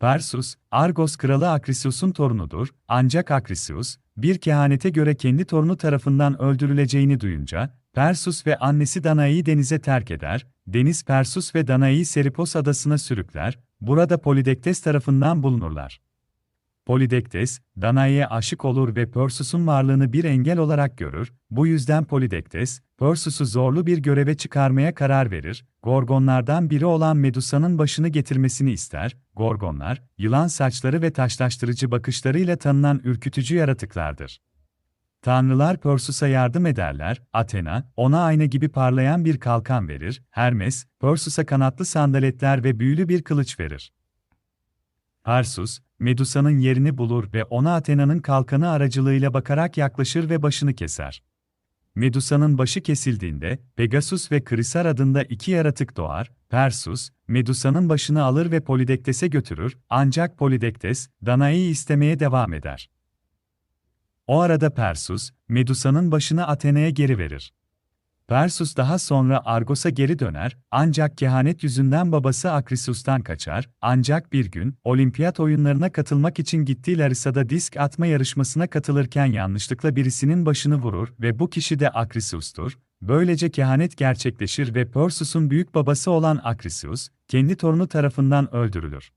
Persus, Argos kralı Akrisius'un torunudur, ancak Akrisius, bir kehanete göre kendi torunu tarafından öldürüleceğini duyunca, Persus ve annesi Danae'yi denize terk eder, deniz Persus ve Danae'yi Seripos adasına sürükler, burada Polidektes tarafından bulunurlar. Polidektes, Danae'ye aşık olur ve Persus'un varlığını bir engel olarak görür, bu yüzden Polidektes, Persus'u zorlu bir göreve çıkarmaya karar verir, Gorgonlardan biri olan Medusa'nın başını getirmesini ister, Gorgonlar, yılan saçları ve taşlaştırıcı bakışlarıyla tanınan ürkütücü yaratıklardır. Tanrılar Persus'a yardım ederler, Athena, ona ayna gibi parlayan bir kalkan verir, Hermes, Persus'a kanatlı sandaletler ve büyülü bir kılıç verir. Persus, Medusa'nın yerini bulur ve ona Athena'nın kalkanı aracılığıyla bakarak yaklaşır ve başını keser. Medusa'nın başı kesildiğinde, Pegasus ve Krisar adında iki yaratık doğar, Persus, Medusa'nın başını alır ve Polidektes'e götürür, ancak Polidektes, Danae'yi istemeye devam eder. O arada Persus, Medusa'nın başını Athena'ya geri verir. Persus daha sonra Argos'a geri döner, ancak kehanet yüzünden babası Akrisius'tan kaçar, ancak bir gün, olimpiyat oyunlarına katılmak için gittiği Larissa'da disk atma yarışmasına katılırken yanlışlıkla birisinin başını vurur ve bu kişi de Akrisius'tur. Böylece kehanet gerçekleşir ve Persus'un büyük babası olan Akrisius, kendi torunu tarafından öldürülür.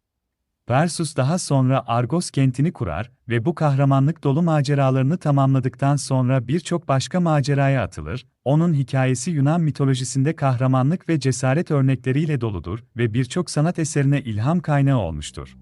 Persus daha sonra Argos kentini kurar ve bu kahramanlık dolu maceralarını tamamladıktan sonra birçok başka maceraya atılır. Onun hikayesi Yunan mitolojisinde kahramanlık ve cesaret örnekleriyle doludur ve birçok sanat eserine ilham kaynağı olmuştur.